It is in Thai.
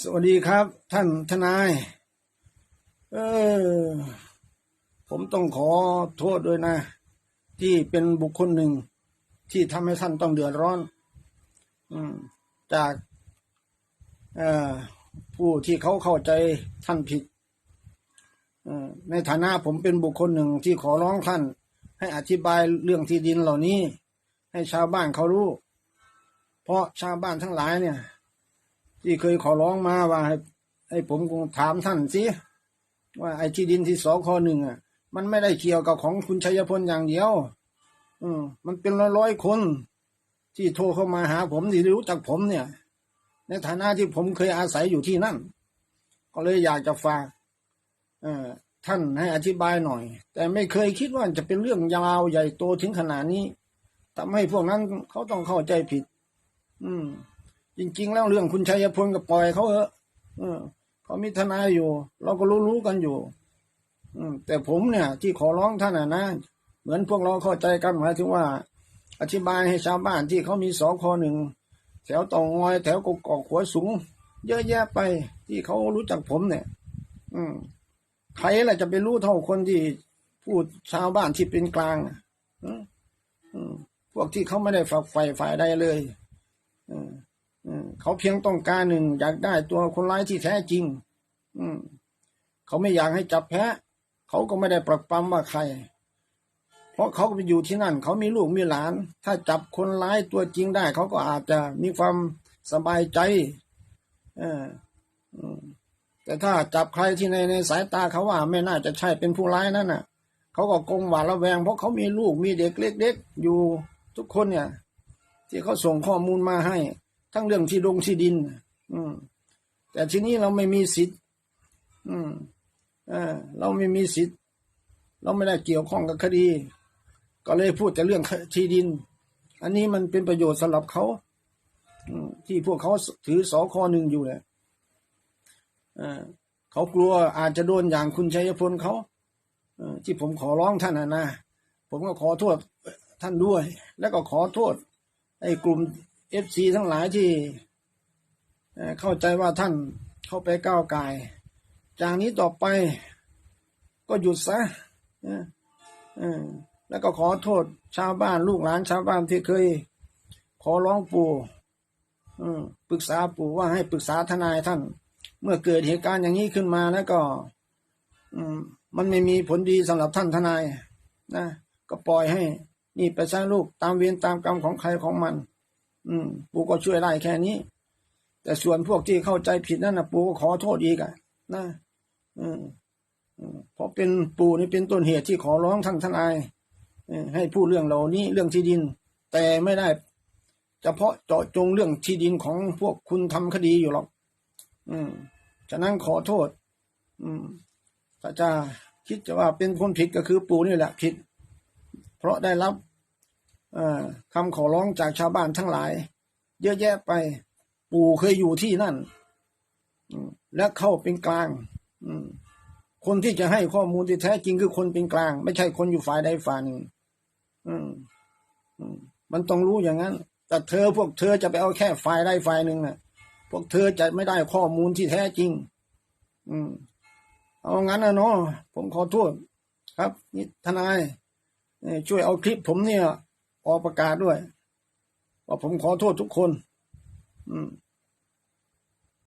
สวัสดีครับ ท่านทนาย เออ ผมต้องขอโทษด้วยนะ ที่เป็นบุคคลหนึ่งที่ทำให้ท่านต้องเดือดร้อนอืมจากเอ่อผู้ที่เขาเข้าใจท่านผิดอในฐานะผมเป็นบุคคลหนึ่งที่ขอร้องท่าน ให้อธิบายเรื่องที่ดินเหล่านี้ ให้ชาวบ้านเขารู้ เพราะชาวบ้านทั้งหลายเนี่ย ที่เคยขอร้องมาว่าให้ให้ผมคงถามท่านสิว่าไอ้ที่ดินที่สคหนึ่งอะ มันไม่ได้เกี่ยวกับของคุณชัยพลอย่างเดียว อืมมันเป็นร้อยร้อยคน ที่โทรเข้ามาหาผมที่รู้จักผมเนี่ย ในฐานะที่ผมเคยอาศัยอยู่ที่นั่น ก็เลยอยากจะฝากเอ่อท่านให้อธิบายหน่อย แต่ไม่เคยคิดว่าจะเป็นเรื่องยาวใหญ่โตถึงขนาดนี้ทำให้พวกนั้นเขาต้องเข้าใจผิด อืม จริง ๆ แล้วเรื่องคุณชัยพลก็ปล่อยเขาเถอะเอเขามีทนายอยู่ เราก็รู้ๆกันอยู่อืมแต่ผมเนี่ย ที่ขอร้องท่านนะ เหมือนพวกเราเข้าใจกันหมายถึงว่า อธิบายให้ชาวบ้านที่เขามีสอคอหนึ่งแถวตองอย แถวกกอกหัวสูง เยอะแยะไปที่เขารู้จักผมเนี่ย อืมใครล่ะจะไปรู้เท่าคนที่พูดชาวบ้านที่เป็นกลางอืมพวกที่เขาไม่ได้ฝักใฝ่ฝ่ายใดเลยอ เขาเพียงต้องการหนึ่งอยากได้ตัวคนร้ายที่แท้จริง อืม เขาไม่อยากให้จับแพ้ เขาก็ไม่ได้ปรักปรำว่าใคร เพราะเขาไปอยู่ที่นั่น เขามีลูกมีหลาน ถ้าจับคนร้ายตัวจริงได้ เขาก็อาจจะมีความสบายใจเออแต่ถ้าจับใครที่ในในสายตาเขาว่า ไม่น่าจะใช่เป็นผู้ร้ายนั่นน่ะ เขาก็กงหวาดระแวง เพราะเขามีลูกมีเด็กเล็กๆอยู่ทุกคนเนี่ย ที่เขาส่งข้อมูลมาให้ ทั้งเรื่องที่ดงที่ดิน อืม แต่ทีนี้เราไม่มีสิทธิ์ อืมเออเราไม่มีสิทธิ์ เราไม่ได้เกี่ยวข้องกับคดี ก็เลยพูดแต่เรื่องที่ดิน อันนี้มันเป็นประโยชน์สำหรับเขาอืมที่พวกเขาถือสอคอหนึ่งอยู่แหละเออเขากลัวอาจจะโดนอย่างคุณชัยพลเขาอที่ผมขอร้องท่านนะนะผมก็ขอโทษท่านด้วย แล้วก็ขอโทษไอ้กลุ่ม เอฟซีทั้งหลายที่เข้าใจว่าท่านเข้าไปก้าวไกาย จากนี้ต่อไปก็หยุดซะออเออแล้วก็ขอโทษชาวบ้านลูกหลานชาวบ้านที่เคย ขอร้องปู่ปรึกษาปู่ว่าให้ปรึกษาทนายท่าน เมื่อเกิดเหตุการณ์อย่างนี้ขึ้นมาแล้วก็อืมมันไม่มีผลดีสำหรับท่านทนายนะก็ปล่อยให้ นี่ไปสร้างลูกตามเวรตามกรรมของใครของมัน อืมปู่ก็ช่วยได้แค่นี้ แต่ส่วนพวกที่เข้าใจผิดนั่นนะปู่ก็ขอโทษอีกอะนะอืมอืมเพราะเป็นปู่นี่เป็นต้นเหตุที่ขอร้องท่านทนายเอ่อให้พูดเรื่องเหล่านี้เรื่องที่ดิน แต่ไม่ได้เฉพาะเจาะจงเรื่องที่ดินของพวกคุณทำคดีอยู่หรอก อืมฉะนั้นขอโทษ อืมถ้าจะคิดจะว่าเป็นคนผิดก็คือปู่นี่แหละผิด เพราะได้รับ คำขอร้องจากชาวบ้านทั้งหลาย เยอะแยะไป ปู่เคยอยู่ที่นั่นและเข้าเป็นกลางคนที่จะให้ข้อมูลที่แท้จริงคือคนเป็นกลาง ไม่ใช่คนอยู่ฝ่ายใดฝ่ายหนึ่งมันต้องรู้อย่างนั้น แต่เธอพวกเธอจะไปเอาแค่ฝ่ายใดฝ่ายหนึ่งน่ะ พวกเธอจะไม่ได้ข้อมูลที่แท้จริง อืม เอางั้นนะเนาะผมขอโทษครับนี่ทนายช่วยเอาคลิปผมเนี่ย ออกประกาศด้วยว่าผมขอโทษทุกคน อืม